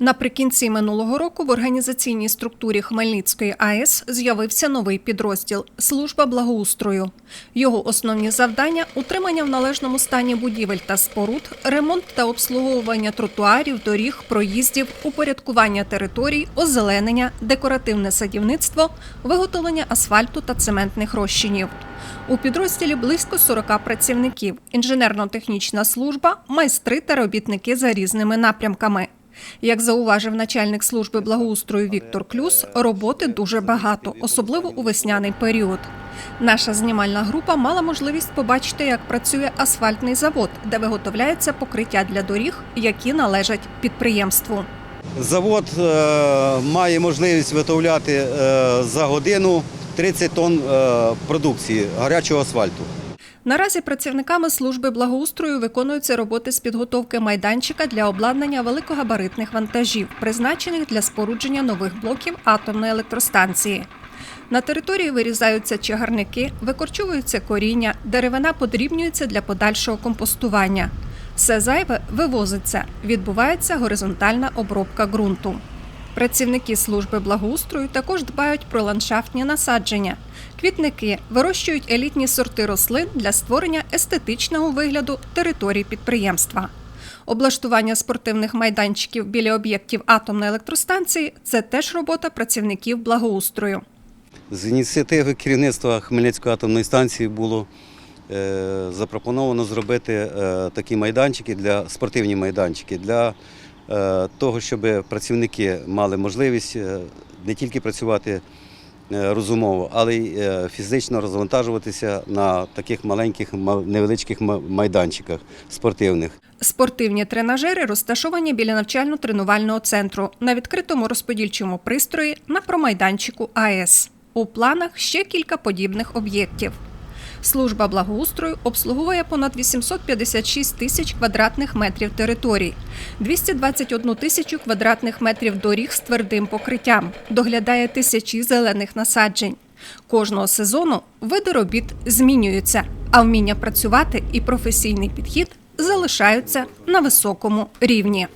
Наприкінці минулого року в організаційній структурі Хмельницької АЕС з'явився новий підрозділ служба благоустрою. Його основні завдання утримання в належному стані будівель та споруд, ремонт та обслуговування тротуарів, доріг, проїздів, упорядкування територій, озеленення, декоративне садівництво, виготовлення асфальту та цементних розчинів. У підрозділі близько 40 працівників, інженерно-технічна служба, майстри та робітники за різними напрямками. Як зауважив начальник служби благоустрою Віктор Клюс, роботи дуже багато, особливо у весняний період. Наша знімальна група мала можливість побачити, як працює асфальтний завод, де виготовляється покриття для доріг, які належать підприємству. Завод е, має можливість виготовляти е, за годину 30 тонн е, продукції гарячого асфальту. Наразі працівниками служби благоустрою виконуються роботи з підготовки майданчика для обладнання великогабаритних вантажів, призначених для спорудження нових блоків атомної електростанції. На території вирізаються чагарники, викорчовуються коріння, деревина подрібнюється для подальшого компостування. Все зайве вивозиться, відбувається горизонтальна обробка ґрунту. Працівники служби благоустрою також дбають про ландшафтні насадження. Квітники вирощують елітні сорти рослин для створення естетичного вигляду територій підприємства. Облаштування спортивних майданчиків біля об'єктів атомної електростанції це теж робота працівників благоустрою. З ініціативи керівництва Хмельницької атомної станції було е, запропоновано зробити е, такі майданчики для спортивні майданчики для того, щоб працівники мали можливість е, не тільки працювати е, розумово, але й е, фізично розвантажуватися на таких маленьких ма- невеличких майданчиках спортивних. Спортивні тренажери розташовані біля навчально-тренувального центру на відкритому розподільчому пристрої на промайданчику АЕС. У планах ще кілька подібних об'єктів. Служба благоустрою обслуговує понад 856 тисяч квадратних метрів територій, 221 тисячу квадратних метрів доріг з твердим покриттям, доглядає тисячі зелених насаджень. Кожного сезону види робіт змінюються, а вміння працювати і професійний підхід залишаються на високому рівні.